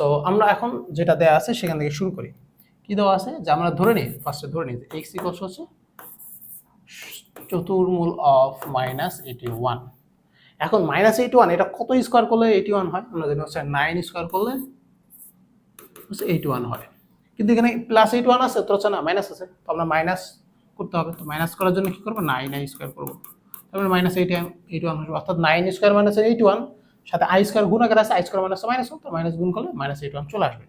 তো আমরা এখন যেটা দেওয়া আছে সেখান থেকে শুরু করি। কি দেওয়া আছে? যে আমরা ধরে নিই ফার্স্টে ধরে নিই এক্স ইকস হচ্ছে চতুর্মূল অফ মাইনাস এইটি ওয়ান এখন মাইনাস এইটি ওয়ান এটা কত স্কোয়ার করলে এইটি ওয়ান হয়? আমরা জানি হচ্ছে নাইন স্কোয়ার করলে হচ্ছে এইটি ওয়ান হয়। কিন্তু এখানে প্লাস এইট ওয়ান আছে, তো হচ্ছে না মাইনাস আছে। তো আমরা মাইনাস করতে হবে। তো মাইনাস করার জন্য কি করব? নাইন স্কোয়ার করব। তারপরে মাইনাস এইট এইট ওয়ান অর্থাৎ nine square minus eight one সাথে আই স্কোয়ার গুণ আকার আছে আই স্কোয়ার মাইনাস মাইনাস তো মাইনাস গুণ করলে মাইনাস এইট ওয়ান চলে আসবে।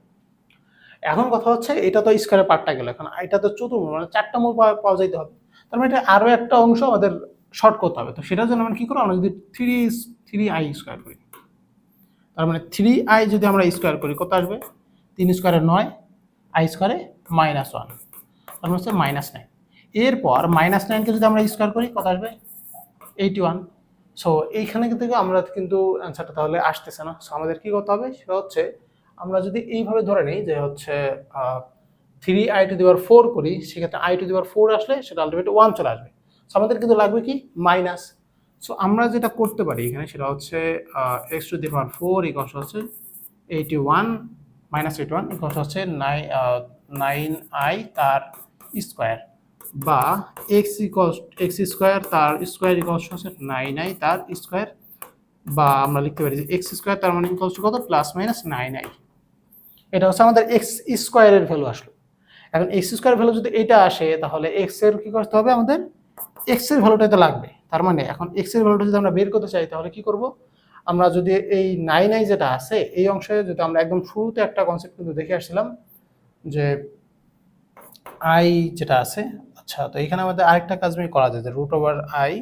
এখন কথা হচ্ছে, এটা তো স্কোয়ারের পার্টটা গেল, এখন এটা তো চতুর্মূল মানে চারটা মূল পাওয়া যাইতে হবে। তার মানে এটা আরও একটা অংশ আমাদের শর্ট করতে হবে। তো সেটার জন্য আমরা কী করব? আমরা যদি থ্রি থ্রি আই স্কোয়ার করি। তার মানে থ্রি আই যদি আমরা স্কোয়ার করি, কত আসবে? তিন স্কোয়ারে নয় আই স্কোয়ারে মাইনাস ওয়ান তার মানে হচ্ছে মাইনাস নাইন এরপর মাইনাস নাইনকে যদি আমরা স্কোয়ার করি, কত আসবে? এইটি ওয়ান সো এইখানে থেকে আমরা কিন্তু অ্যান্সারটা তাহলে আসতেছে না। সো আমাদের কী করতে হবে? সেটা হচ্ছে, আমরা যদি এইভাবে ধরে নিই যে হচ্ছে থ্রি আই টু দিবার ফোর করি, সেক্ষেত্রে আই টু দিবার ফোর আসলে সেটা আলটিমেট ওয়ান চলে আসবে। সো আমাদের কিন্তু লাগবে কি? মাইনাস সো আমরা যেটা করতে পারি এখানে সেটা হচ্ছে এক্স টু দিবার ফোর ইকস হচ্ছে eighty one minus eighty one equals হচ্ছে নাইন নাইন আই তার স্কোয়ার বা এক্স ইকস এক্স স্কোয়ার তার স্কোয়ার ইকস হচ্ছে নাইন আই তার স্কোয়ার বা আমরা লিখতে পারি যে এক্স স্কোয়ার তার মানে ইকস কত? প্লাস মাইনাস নাইন আই এটা হচ্ছে আমাদের এক্স স্কোয়ারের ভ্যালু আসলো। এখন এক্স স্কোয়ার ভ্যালু যদি এটা আসে, তাহলে এক্সের কি করতে হবে আমাদের? এক্সের ভ্যালুটাতে লাগবে। তার মানে এখন এক্সের ভ্যালুটা যদি আমরা বের করতে চাই, তাহলে কি করব? আমরা যদি এই নাইন আই যেটা আছে, এই অংশে যদি আমরা একদম শুরুতে একটা কনসেপ্ট কিন্তু দেখে আসছিলাম, যে আই যেটা আছে আচ্ছা তো এখানে আমাদের আরেকটা কাজ আমি করা যায় রুট ওভার আই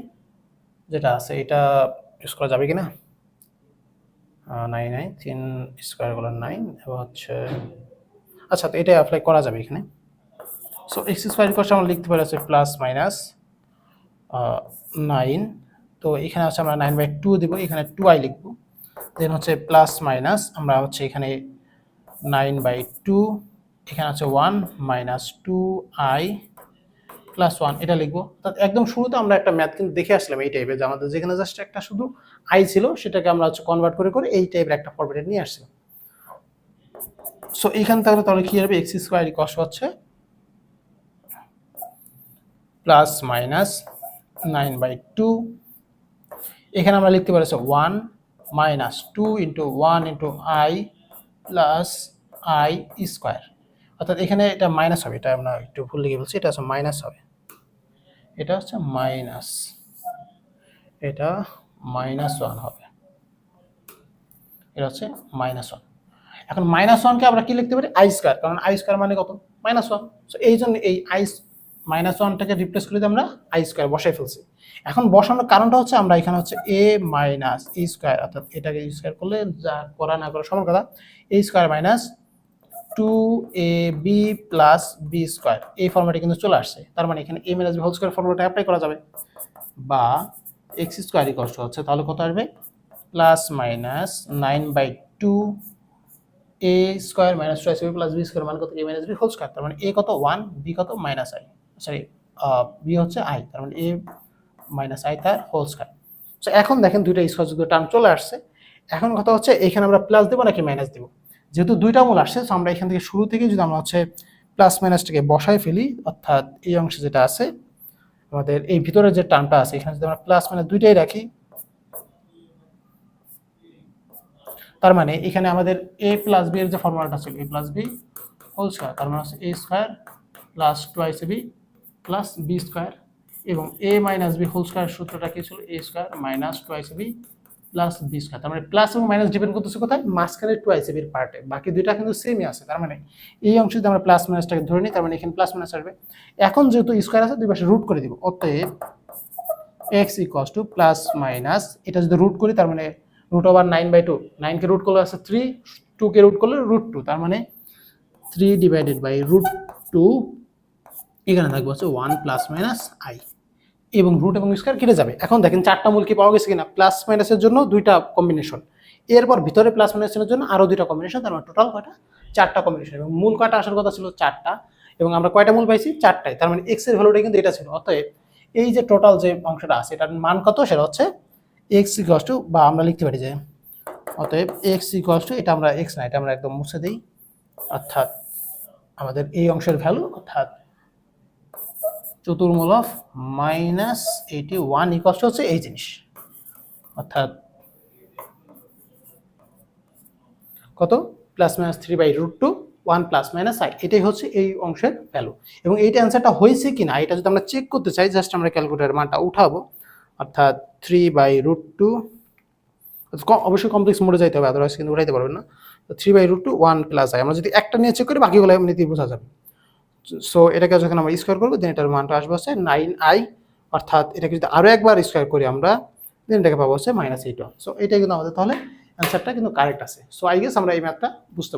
যেটা আছে, এটা ইউজ করা যাবে কি না নাইন আই তিন স্কোয়ার করলেন নাইন এবং হচ্ছে আচ্ছা তো এটা অ্যাপ্লাই করা যাবে এখানে। সো এক্স স্কোয়ার কষ্ট আমরা লিখতে পারি হচ্ছে প্লাস মাইনাস নাইন তো এখানে হচ্ছে আমরা নাইন বাই টু দেবো, এখানে টু আই লিখব। দেন হচ্ছে প্লাস মাইনাস আমরা হচ্ছে এখানে নাইন বাই টু এখানে হচ্ছে one minus two I plus one এটা লিখব। অর্থাৎ একদম শুরুতে আমরা একটা ম্যাথ কিন্তু দেখে আসলাম এই টাইপের যে আমাদের যেখানে জাস্ট একটা শুধু আই ছিল, সেটাকে আমরা হচ্ছে কনভার্ট করে করে এই টাইপের একটা ফরম্যাটে নিয়ে আসছিলাম। সো এইখান থেকে তাহলে কি হবে? এক্স স্কোয়ার কস হচ্ছে plus minus nine by two এখানে আমরা লিখতে পারি one minus two into one into I plus I square অর্থাৎ এখানে এটা মাইনাস হবে, এটা আমরা একটু ভুল লিখে বলছি এটা হচ্ছে মাইনাস হবে। এটা হচ্ছে মাইনাস এটা মাইনাস ওয়ান হবে। এটা হচ্ছে মাইনাস ওয়ান এখন মাইনাস ওয়ানকে আমরা কি লিখতে পারি? আই স্কোয়ার কারণ আই স্কোয়ার মানে কত? মাইনাস ওয়ান সো এই জন্য এই আই মাইনাস ওয়ানটাকে রিপ্লেস করে আমরা আই স্কোয়ার বসাই ফেলছি। এখন বসানোর কারণটা হচ্ছে আমরা এখানে হচ্ছে এ মাইনাস ই স্কোয়ার অর্থাৎ এটাকে স্কোয়ার করলে যা করা না করা সমান কথা A square minus two A B plus B square এই ফর্মেটে কিন্তু চলে আসছে। তার মানে এখানে A minus B whole square ফর্মেটে অ্যাপ্লাই করা যাবে। বা এক্স স্কোয়ার কষ্ট হচ্ছে। তাহলে কত আসবে? Plus minus nine by two A square minus two B plus B square মানে কত? A minus B whole square তার মানে এ কত? ওয়ান বি কত? মাইনাস আই সরি বি হচ্ছে আই তার মানে এ মাইনাস আই তার হোল স্কোয়ার সো এখন দেখেন দুইটা স্কোয়ার যদি টার্ম চলে আসছে। এখন কথা হচ্ছে, এখানে আমরা প্লাস দেবো নাকি মাইনাস দেবো? যেহেতু দুইটা মূল আসছে তো আমরা এখান থেকে শুরু থেকে যদি আমরা হচ্ছে প্লাস মাইনাসটাকে বসাই ফেলি, অর্থাৎ এই অংশে যেটা আছে, আমাদের এই ভিতরে যে টার্মটা আছে, এখানে যদি আমরা প্লাস মাইনাস দুইটাই রাখি, তার মানে এখানে আমাদের এ প্লাস বি এর যে ফর্মুলাটা ছিল A plus B whole square তার মানে হচ্ছে A square plus twice B plus B square এবং A minus B whole square সূত্রটা কি ছিল? A square minus twice B plus B square তার মানে প্লাস এবং মাইনাস ডিপেন্ড করতেছে কোথায়? মাঝখানে টোয়াইস বির পার্টে বাকি দুইটা কিন্তু সেমই আছে। তার মানে এই অংশে যদি আমরা প্লাস মাইনাসটাকে ধরে নিই, তার মানে এখানে প্লাস মাইনাস আসবে। এখন যেহেতু স্কোয়ার আছে, দুই পাশে রুট করে দিব। অতএব X equals two plus minus এটা যদি রুট করি, তার মানে root over nine by two নাইনকে root করলে আছে থ্রি টুকে রুট করলে রুট টু তার মানে three divided by root two এখানে থাকবে হচ্ছে ওয়ান প্লাস মাইনাস আই এবং রুট এবং স্কোয়ার কেটে যাবে। এখন দেখেন চারটা মূল কি পাওয়া গেছে কিনা? প্লাস মাইনাসের জন্য দুইটা কম্বিনেশন এরপর ভিতরে প্লাস মাইনাসের জন্য আরও দুইটা কম্বিনেশন তার মানে টোটাল কয়টা? চারটা কম্বিনেশন এবং মূল কয়টা আসার কথা ছিল? চারটা। এবং আমরা কয়টা মূল পাইছি? চারটায় তার মানে এক্সের ভ্যালুটা কিন্তু এটা ছিল। অতএব এই যে টোটাল যে অংশটা আছে, এটার মান কত? সেটা হচ্ছে এক্স ইকস টু বা আমরা লিখতে পারি যে, অতএব এক্স ইকুয়ালস টু এটা আমরা এক্স না, এটা আমরা একদম মুছে দিই। অর্থাৎ আমাদের এই অংশের ভ্যালু অর্থাৎ চতুর্মূল of minus eighty one equals হচ্ছে এই জিনিস। অর্থাৎ কত? Plus minus three by root two one plus minus I এটাই হচ্ছে এই অংশের ভ্যালু এবং এইটা অ্যান্সারটা হয়েছে কি না এটা যদি আমরা চেক করতে চাই জাস্ট আমরা ক্যালকুলেটার মানটা উঠাবো। অর্থাৎ থ্রি বাই রুট টু অবশ্যই কমপ্লেক্স মোডে যাইতে হবে আদারওয়াইজ কিন্তু উঠাইতে পারবেন না। Three by root two one plus I আমরা যদি একটা নিয়ে চেক করি, বাকিগুলো এমনিতেই বোঝা যাবে। সো এটাকে যখন আমরা স্কোয়ার করব দেন এটার মানটা আসবে হচ্ছে নাইন আই অর্থাৎ এটাকে যদি আরও একবার স্কোয়ার করি আমরা দেন এটাকে পাবো হচ্ছে মাইনাস এইট ওয়ান সো এটা কিন্তু আমাদের তাহলে অ্যান্সারটা কিন্তু কারেক্ট আছে. সো আই গেস আমরা এই ম্যাথটা বুঝতে পারি